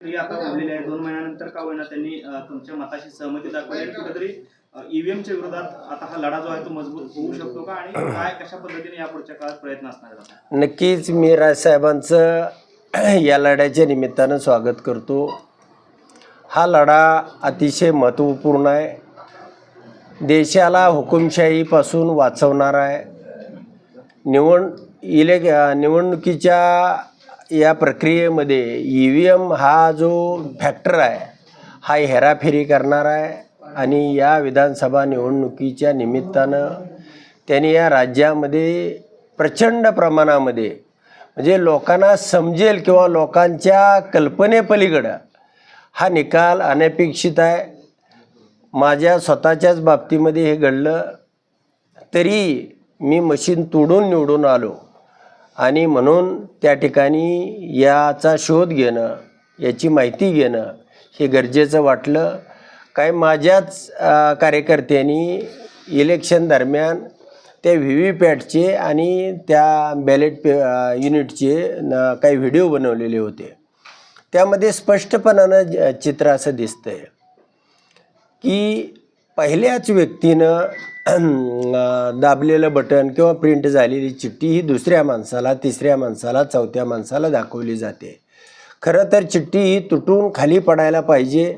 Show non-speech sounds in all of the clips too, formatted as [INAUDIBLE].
आता उरलेले आहे. दोन महिन्यानंतर का होईना त्यांनी तुमच्या मताशी सहमती दाखवली. आणि कुठेतरी ईव्हीएमच्या विरोधात आता हा लढा जो आहे तो मजबूत होऊ शकतो का? आणि काय कशा पद्धतीने या पुढच्या काळात प्रयत्न असणार नक्कीच मी राजसाहेबांचं [CLEARS THROAT] या लढ्याच्या निमित्तानं स्वागत करतो. हा लढा अतिशय महत्त्वपूर्ण आहे. देशाला हुकुमशाहीपासून वाचवणार आहे. निवड इले निवडणुकीच्या या प्रक्रियेमध्ये ई व्ही एम हा जो फॅक्टर आहे हा हेराफेरी करणार आहे आणि या विधानसभा निवडणुकीच्या निमित्तानं त्यांनी या राज्यामध्ये प्रचंड प्रमाणामध्ये म्हणजे लोकांना समजेल किंवा लोकांच्या कल्पनेपलीकडं हा निकाल अनपेक्षित आहे. माझ्या स्वतःच्याच बाबतीमध्ये हे घडलं तरी मी मशीन तोडून निवडून आलो. आणि म्हणून त्या ठिकाणी याचा शोध घेणं याची माहिती घेणं हे गरजेचं वाटलं. काय माझ्याच कार्यकर्त्यांनी इलेक्शन दरम्यान त्या व्ही व्ही पॅटचे आणि त्या बॅलेट पे युनिटचे न काही व्हिडिओ बनवलेले होते. त्यामध्ये स्पष्टपणानं चित्र असं दिसतंय की पहिल्याच व्यक्तीनं दाबलेलं बटन किंवा प्रिंट झालेली चिठ्ठी ही दुसऱ्या माणसाला तिसऱ्या माणसाला चौथ्या माणसाला दाखवली जाते. खरं तर चिठ्ठी ही तुटून खाली पडायला पाहिजे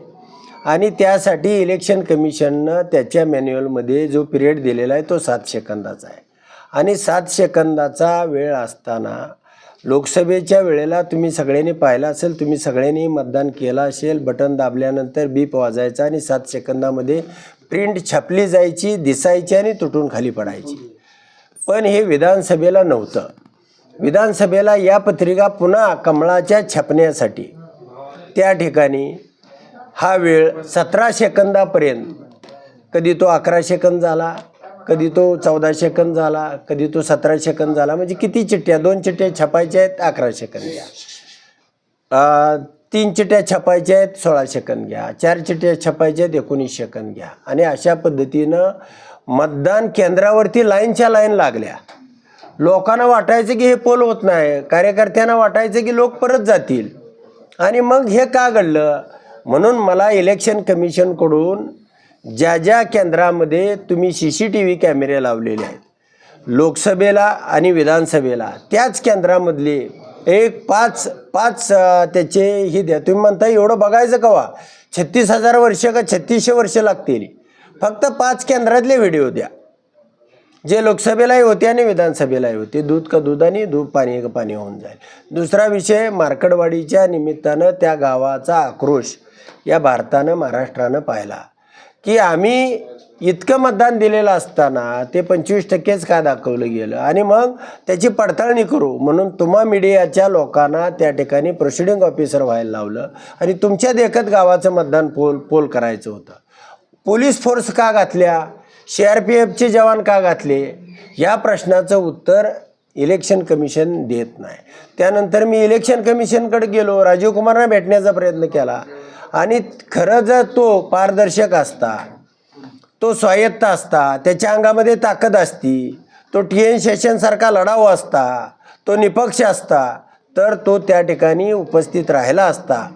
आणि त्यासाठी इलेक्शन कमिशननं त्याच्या मॅन्युअलमध्ये जो पिरियड दिलेला आहे तो सात सेकंदाचा आहे. आणि सात सेकंदाचा वेळ असताना लोकसभेच्या वेळेला तुम्ही सगळ्यांनी पाहिलं असेल तुम्ही सगळ्यांनी मतदान केलं असेल बटन दाबल्यानंतर बीप वाजायचा आणि सात सेकंदामध्ये प्रिंट छापली जायची दिसायची आणि तुटून खाली पडायची. पण हे विधानसभेला नव्हतं. विधानसभेला या पत्रिका पुन्हा कमळाच्या छापण्यासाठी. त्या ठिकाणी हा वेळ सतरा सेकंदापर्यंत कधी तो अकरा सेकंद झाला कधी तो चौदा सेकंद झाला कधी तो सतरा सेकंद झाला म्हणजे किती चिठ्ठ्या? दोन चिठ्ठ्या छापायच्या आहेत अकरा सेकंद. तीन चिट्या छापायच्या आहेत सोळा सेकंद घ्या. चार चिट्या छापायच्या आहेत एकोणीस सेकंद घ्या. आणि अशा पद्धतीनं मतदान केंद्रावरती लाईनच्या लाईन लागल्या. लोकांना वाटायचं की हे पोल होत नाही. कार्यकर्त्यांना वाटायचं की लोक परत जातील. आणि मग हे का घडलं? म्हणून मला इलेक्शन कमिशनकडून ज्या ज्या केंद्रामध्ये तुम्ही सी सी टी व्ही कॅमेरे लावलेले आहेत लोकसभेला आणि विधानसभेला त्याच केंद्रामधले एक पाच पाच त्याचे हे द्या. तुम्ही म्हणता एवढं बघायचं कवा? छत्तीस हजार वर्ष का छत्तीसशे वर्ष लागतील? फक्त पाच केंद्रातले व्हिडिओ द्या. जे लोकसभेलाही होते आणि विधानसभेलाही होते. दूध का दूध आणि दूध पाणी का पाणी होऊन जाईल. दुसरा विषय मार्कडवाडीच्या निमित्तानं त्या गावाचा आक्रोश या भारतानं महाराष्ट्रानं पाहिला. की आम्ही इतकं मतदान दिलेलं असताना ते पंचवीस टक्केच का दाखवलं गेलं? आणि मग त्याची पडताळणी करू. म्हणून तुम्हा मीडियाच्या लोकांना त्या ठिकाणी प्रोसिडिंग ऑफिसर व्हायला लावलं आणि तुमच्या देखत गावाचं मतदान पोल पोल करायचं होतं. पोलीस फोर्स का घातल्या? सी आर पी एफचे जवान का घातले? या प्रश्नाचं उत्तर इलेक्शन कमिशन देत नाही. त्यानंतर मी इलेक्शन कमिशनकडे गेलो. राजीव कुमारना भेटण्याचा प्रयत्न केला. आणि खरं जर तो पारदर्शक असता तो स्वायत्त असता त्याच्या अंगामध्ये ताकद असती तो टी एन सेशनसारखा लढाऊ असता तो निपक्ष असता तर तो त्या ठिकाणी उपस्थित राहिला असता.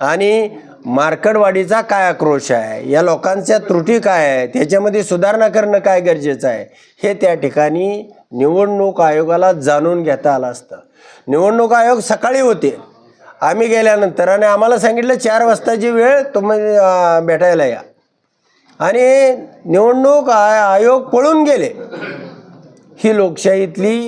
आणि मार्कडवाडीचा काय आक्रोश आहे? या लोकांच्या त्रुटी काय आहे त्याच्यामध्ये सुधारणा करणं काय गरजेचं आहे? हे त्या ठिकाणी निवडणूक आयोगाला जाणून घेता आलं असतं. निवडणूक आयोग सकाळी होते. आम्ही गेल्यानंतर आणि आम्हाला सांगितलं चार वाजताची वेळ तुम्ही भेटायला या. आणि निवडणूक आ- आयोग पळून गेले. ही लोकशाहीतली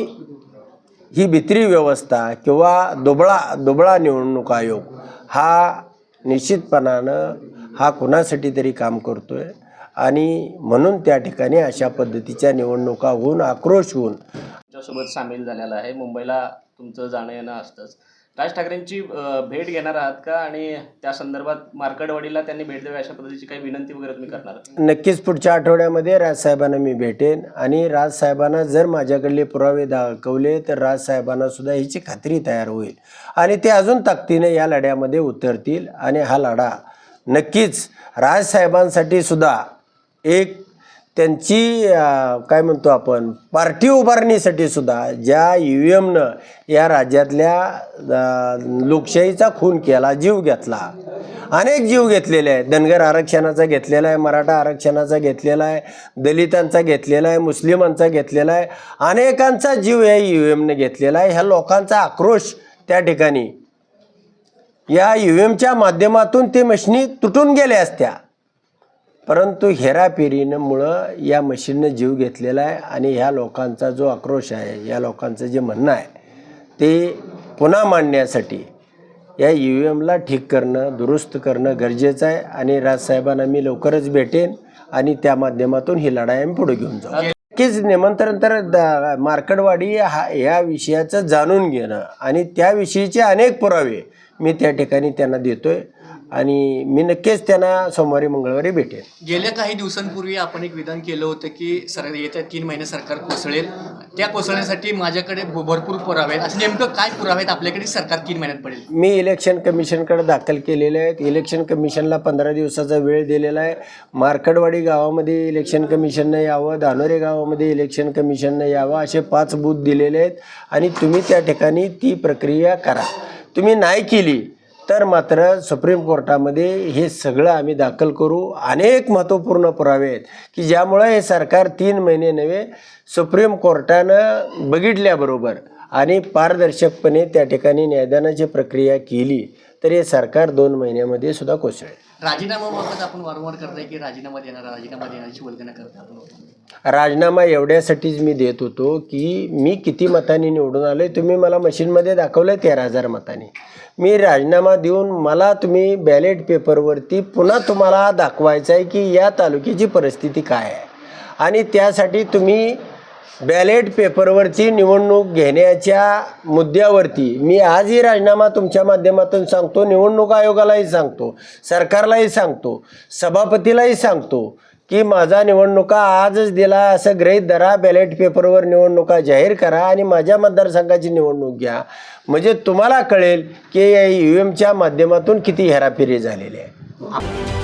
ही भित्री व्यवस्था किंवा दुबळा दुबळा निवडणूक आयोग हा निश्चितपणानं हा कुणासाठी तरी काम करतो आहे आणि म्हणून त्या ठिकाणी अशा पद्धतीच्या निवडणुका होऊन आक्रोश होऊन तुमच्यासोबत सामील झालेला आहे. मुंबईला तुमचं जाणं येणं असतंच. राज ठाकरेंची भेट घेणार आहात का? आणि त्या संदर्भात मार्कडवाडीला त्यांनी भेट द्यावी अशा पद्धतीची काही विनंती वगैरे तुम्ही करणार नक्कीच पुढच्या आठवड्यामध्ये राजसाहेबांना मी भेटेन. आणि राजसाहेबांना जर माझ्याकडले पुरावे दाखवले तर राजसाहेबांना सुद्धा ह्याची खात्री तयार होईल. आणि ते अजून ताकदीने या लढ्यामध्ये उतरतील. आणि हा लढा नक्कीच राजसाहेबांसाठी सुद्धा एक त्यांची काय म्हणतो आपण पार्टी उभारणीसाठी सुद्धा ज्या यू एमनं या राज्यातल्या लोकशाहीचा खून केला जीव घेतला. अनेक जीव घेतलेले आहे धनगर आरक्षणाचा घेतलेला आहे मराठा आरक्षणाचा घेतलेला आहे दलितांचा घेतलेला आहे मुस्लिमांचा घेतलेला आहे. अनेकांचा जीव या यू एमने घेतलेला आहे. ह्या लोकांचा आक्रोश त्या ठिकाणी. या यू एमच्या माध्यमातून ते मशनी तुटून गेल्या असत्या. परंतु हेराफेरीमुळं या मशीननं जीव घेतलेला आहे आणि ह्या लोकांचा जो आक्रोश आहे या लोकांचं जे म्हणणं आहे ते पुन्हा मांडण्यासाठी या यू एमला ठीक करणं दुरुस्त करणं गरजेचं आहे आणि राजसाहेबांना मी लवकरच भेटेन आणि त्या माध्यमातून ही लढाई आम्ही पुढे घेऊन जाऊ. नक्कीच निमंत्रण तर द- मार्कडवाडी हा या विषयाचं जाणून घेणं आणि त्याविषयीचे अनेक पुरावे मी त्या ठिकाणी त्यांना देतोय. आणि मी नक्कीच त्यांना सोमवारी मंगळवारी भेटेन. गेल्या काही दिवसांपूर्वी आपण एक विधान केलं होतं की सर येत्या तीन महिने सरकार कोसळेल. त्या कोसळण्यासाठी माझ्याकडे भरपूर पुरावे आहेत. असे नेमकं काय पुरावे आहेत? आपल्याकडे सरकार तीन महिन्यात पडेल. मी इलेक्शन कमिशनकडे दाखल केलेले आहेत. इलेक्शन कमिशनला पंधरा दिवसाचा वेळ दिलेला आहे. मार्कडवाडी गावामध्ये इलेक्शन कमिशननं यावं धानोरे गावामध्ये इलेक्शन कमिशननं यावं असे पाच बूथ दिलेले आहेत. आणि तुम्ही त्या ठिकाणी ती प्रक्रिया करा. तुम्ही नाही केली तर मात्र सुप्रीम कोर्टामध्ये हे सगळं आम्ही दाखल करू. अनेक महत्त्वपूर्ण पुरावे आहेत की ज्यामुळं हे सरकार तीन महिने नव्हे सुप्रीम कोर्टानं बघितल्याबरोबर आणि पारदर्शकपणे त्या ठिकाणी न्यायदानाची प्रक्रिया केली तर हे सरकार दोन महिन्यामध्ये सुद्धा कोसळेल. राजीनामाबाबत आपण वारंवार करताय की राजीनामा देणार राजीनामा देण्याची वल्गना करता आपण. राजीनामा एवढ्यासाठीच मी देत होतो की मी किती मतांनी निवडून आलोय तुम्ही मला मशीनमध्ये दाखवलं तेरा हजार मतांनी. मी राजीनामा देऊन मला तुम्ही बॅलेट पेपरवरती पुन्हा तुम्हाला दाखवायचं आहे की या तालुक्याची परिस्थिती काय आहे. आणि त्यासाठी तुम्ही बॅलेट पेपरवरची निवडणूक घेण्याच्या मुद्द्यावरती मी आजही राजीनामा तुमच्या माध्यमातून सांगतो निवडणूक आयोगालाही सांगतो सरकारलाही सांगतो सभापतीलाही सांगतो की माझा निवडणुका आजच दिला असं गृहीत धरा बॅलेट पेपरवर निवडणुका जाहीर करा आणि माझ्या मतदारसंघाची निवडणूक घ्या. म्हणजे तुम्हाला कळेल की या यू एमच्या माध्यमातून किती हेराफेरी झालेली आहे.